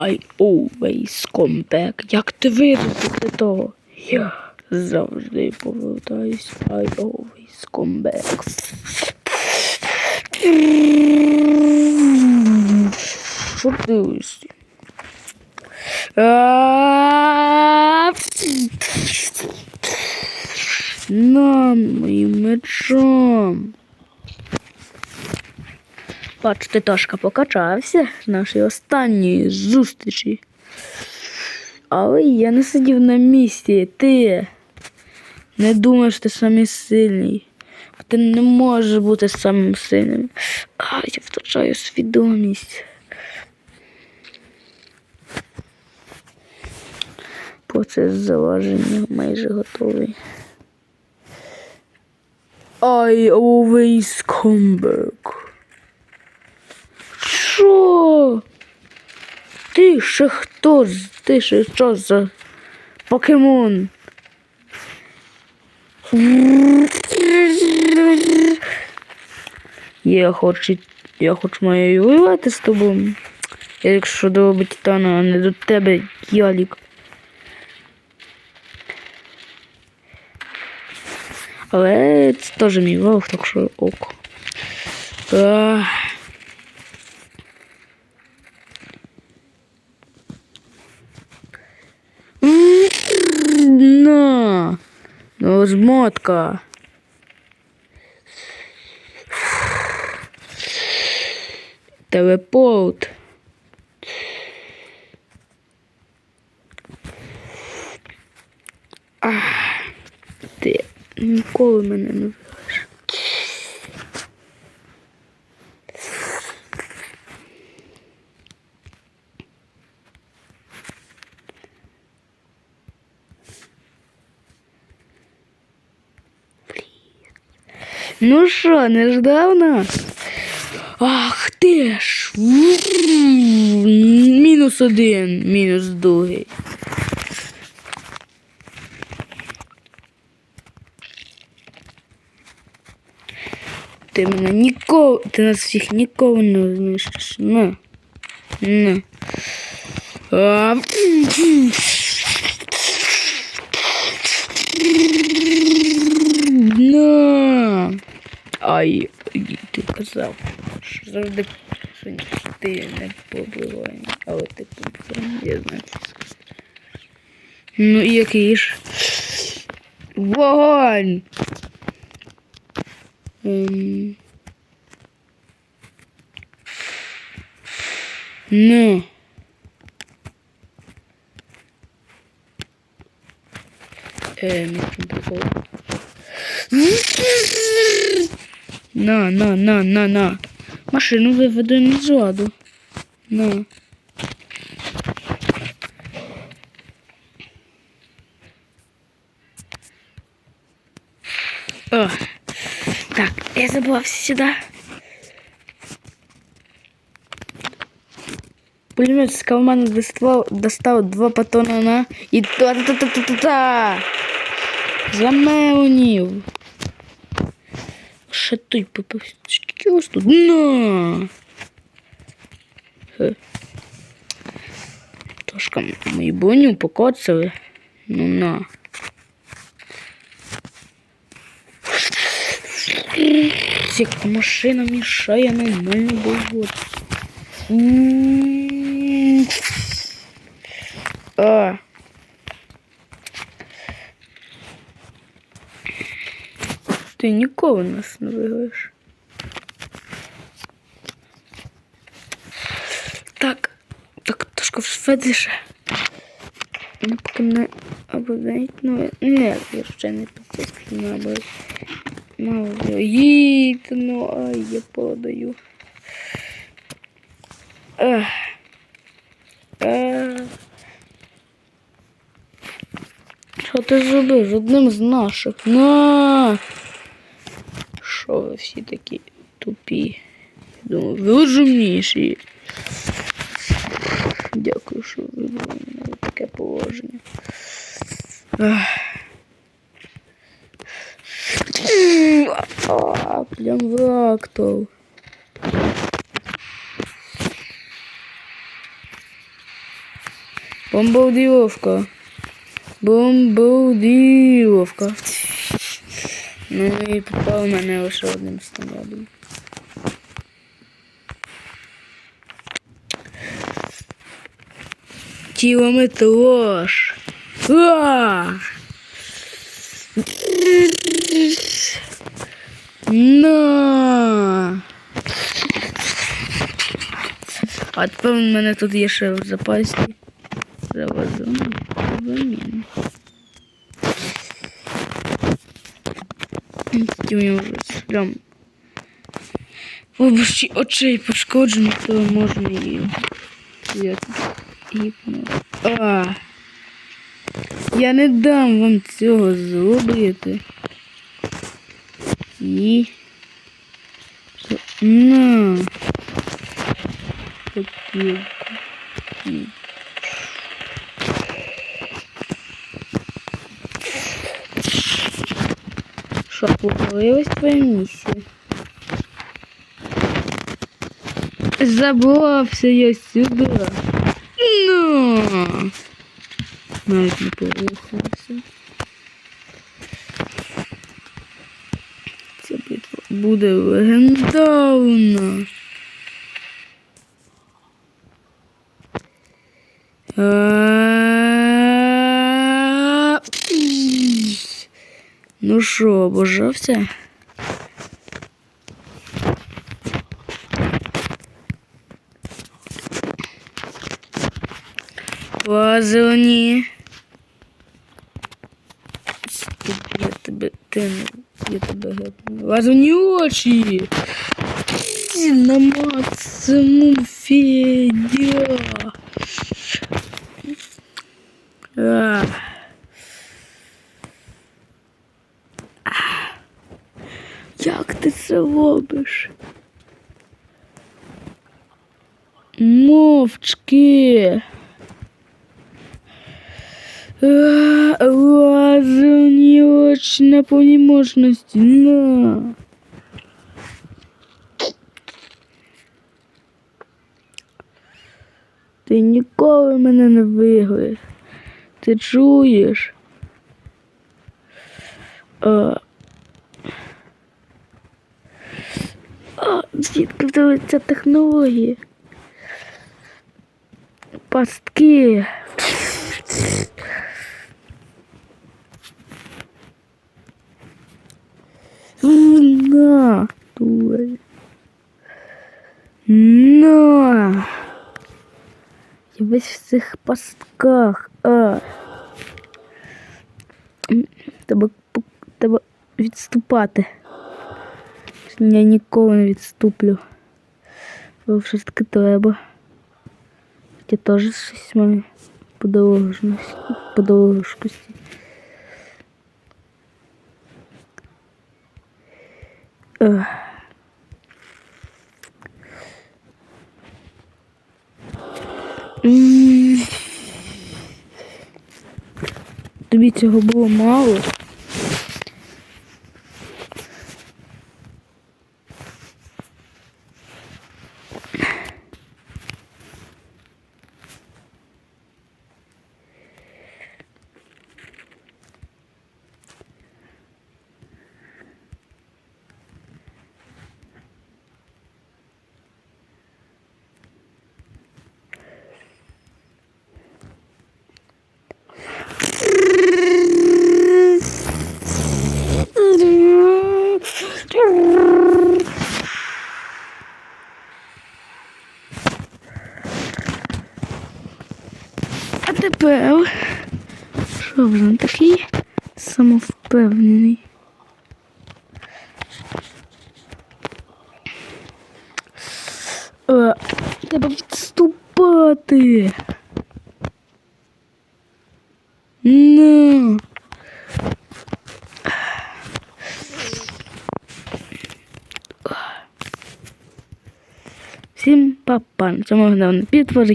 I always come back. Як ти вирішити того? Я завжди повертаюсь. I always come back. Що дивишся? На моїм мечом. Бачите, Тошка покачався з нашої останньої зустрічі. Але я не сидів на місці. Ти не думаєш, ти самий сильний. Ти не можеш бути самим сильним. А, я втрачаю свідомість. Процес залаження майже готовий. I always come back. Що? Ти ще хто? Ти ще що за покемон? Я хочу, я хочу маю воювати з тобою. Якщо до Титана, а не до тебе, Ялік. Але це теж мій ворог, так що ок. Ах. На. Ну, жмотка. Телепорт. Ти ніколи мене не Ну що, не ждав нас? Ах ти ж! Мінус один, мінус другий. Ти мене ніколи, ти нас всіх ніколи не знищиш. На. На. А, На. Ай, ай, ти казав, що завжди ти не побивай, але ти побивай, я знаю. Ну і який ж? Вогонь! Ем... Ну. Ем, який прикол. На, на, на, на, на. Машину виведу з ладу. На. О. Так, я забрался сюда. Пулемет с кармана достал, достал два патрона на и та та Ще той попався. Скільки ось тут? На! Хе. Трошка мої броню покоцали. Ну на. Як машина мішає нормально. М. А. Ти ніколи нас не виграєш. Так, так, трошки швидше. Ну, поки мене обладнають, ну, не, я ще не підтискаю, ну, або мало їдь, ну, ай, я подаю. Ех. Ех. Що ти зробив одним з наших? На! Що ви всі такі тупі? Я думаю, ви розумніші. Дякую, що вибрали мене таке положення. А, прям в актов. Бомбардировка. Бомбардировка. Ну і попав мене лише одним снарядом. Кілометраж. На! А тепер в мене тут є ще в запасі. Завозом. Замін. Тільки у нього вже прям в очей пошкоджено, то можна і взяти. А, я не дам вам цього зробити. І... На. Копілку. І. Що, повалилась твоя місія? Забрався я сюди. Ну. Навіть не порухався. Битва буде легендарна. Ну що, обожався? Позвони. Я тебе, ти, я тебе гепну. Позвони очі. На максимум, Федя. Як ти це робиш? Мовчки. А, Лазерні очі на повній мощності. На. Ти ніколи мене не виграєш. Ти чуєш? А, звідки в тебе ця технологія? Пастки. дуель. На. Я весь в цих пастках. А. М, Треба, пу- треба відступати. Я ніколи не відступлю. Бо все ж таки треба. Я теж щось маю подорожності. Подорожкості. Ех. Тобі цього було мало. А тепер що вже він такий самовпевнений? Е, Треба відступати. Ну. Всім па-па. На цьому головне підтворити.